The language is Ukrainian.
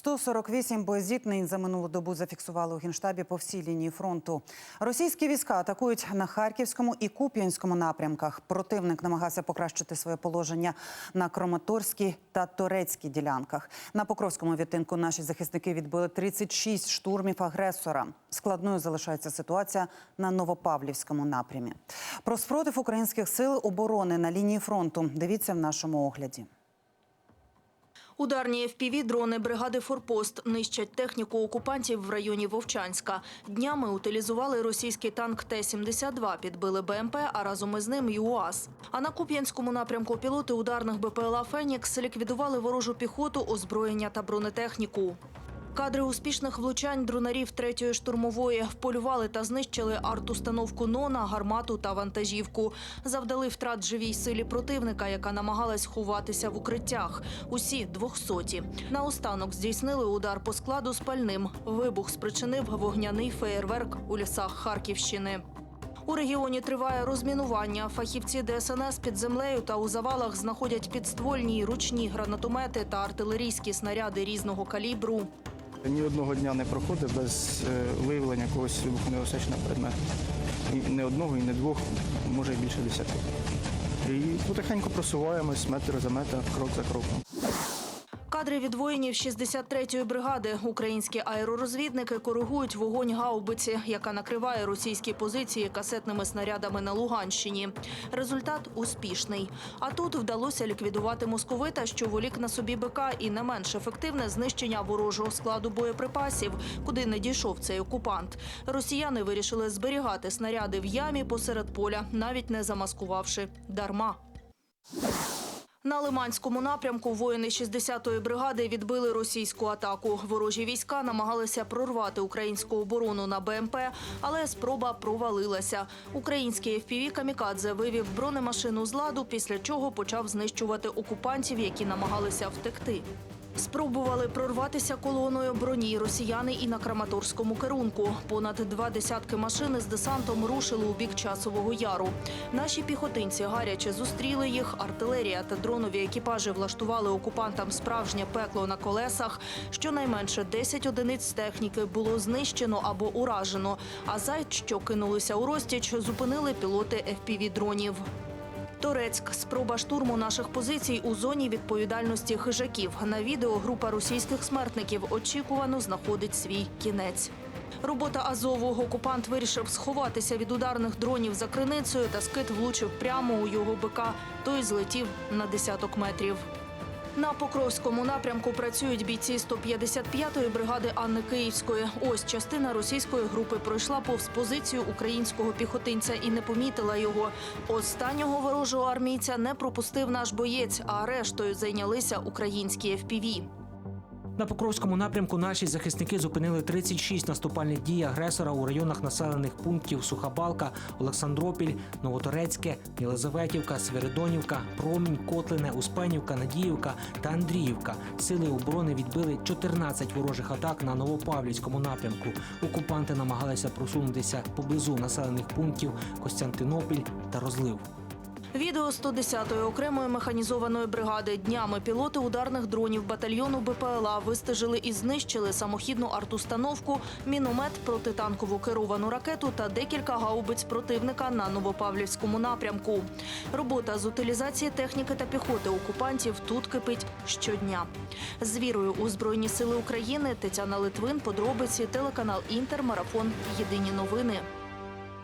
148 боєзіткнень за минулу добу зафіксували у генштабі по всій лінії фронту. Російські війська атакують на харківському і куп'янському напрямках. Противник намагався покращити своє положення на Краматорській та Торецькій ділянках. На Покровському відтинку наші захисники відбили 36 штурмів агресора. Складною залишається ситуація на Новопавлівському напрямі. Про спротив українських сил оборони на лінії фронту дивіться в нашому огляді. Ударні fpv дрони бригади «Форпост» нищать техніку окупантів в районі Вовчанська. Днями утилізували російський танк Т-72, підбили БМП, а разом із ним – ЮАЗ. А на Куп'янському напрямку пілоти ударних БПЛА «Фенікс» ліквідували ворожу піхоту, озброєння та бронетехніку. Кадри успішних влучань дронарів 3-ї штурмової вполювали та знищили арт-установку «Нона», гармату та вантажівку. Завдали втрат живій силі противника, яка намагалась ховатися в укриттях. Усі двохсоті. Наостанок здійснили удар по складу з пальним. Вибух спричинив вогняний феєрверк у лісах Харківщини. У регіоні триває розмінування. Фахівці ДСНС під землею та у завалах знаходять підствольні ручні гранатомети та артилерійські снаряди різного калібру. Ні одного дня не проходить без е, виявлення якогось вибухонебезпечного предмету. І не одного, і не двох, може і більше десяти. І потихеньку просуваємось метр за метр, крок за кроком. Кадри від воїнів 63-ї бригади. Українські аеророзвідники коригують вогонь гаубиці, яка накриває російські позиції касетними снарядами на Луганщині. Результат успішний. А тут вдалося ліквідувати московита, що волік на собі БК, і не менш ефективне знищення ворожого складу боєприпасів, куди не дійшов цей окупант. Росіяни вирішили зберігати снаряди в ямі посеред поля, навіть не замаскувавши дарма. На Лиманському напрямку воїни 60-ї бригади відбили російську атаку. Ворожі війська намагалися прорвати українську оборону на БМП, але спроба провалилася. Український FPV «Камікадзе» вивів бронемашину з ладу, після чого почав знищувати окупантів, які намагалися втекти. Спробували прорватися колоною броні росіяни і на Краматорському керунку. Понад два десятки машин з десантом рушили у бік часового яру. Наші піхотинці гаряче зустріли їх. Артилерія та дронові екіпажі влаштували окупантам справжнє пекло на колесах. Щонайменше 10 одиниць техніки було знищено або уражено. А зайць, що кинулися у розтіч, зупинили пілоти FPV-дронів. Торецьк спроба штурму наших позицій у зоні відповідальності хижаків. На відео група російських смертників очікувано знаходить свій кінець. Робота Азову окупант вирішив сховатися від ударних дронів за криницею, та скид влучив прямо у його бика. Той злетів на десяток метрів. На Покровському напрямку працюють бійці 155-ї бригади Анни Київської. Ось частина російської групи пройшла повз позицію українського піхотинця і не помітила його. Останнього ворожого армійця не пропустив наш боєць, а рештою зайнялися українські ФПВ. На Покровському напрямку наші захисники зупинили 36 наступальних дій агресора у районах населених пунктів Сухабалка, Олександропіль, Новоторецьке, Єлизаветівка, Свиридонівка, Промінь, Котлине, Успенівка, Надіївка та Андріївка. Сили оборони відбили 14 ворожих атак на Новопавлівському напрямку. Окупанти намагалися просунутися поблизу населених пунктів Костянтинопіль та Розлив. Відео 110-ї окремої механізованої бригади днями пілоти ударних дронів батальйону БПЛА вистежили і знищили самохідну артустановку, міномет, протитанкову керовану ракету та декілька гаубиць противника на Новопавлівському напрямку. Робота з утилізації техніки та піхоти окупантів тут кипить щодня. З вірою у Збройні Сили України Тетяна Литвин, подробиці, телеканал Інтер, марафон. Єдині новини.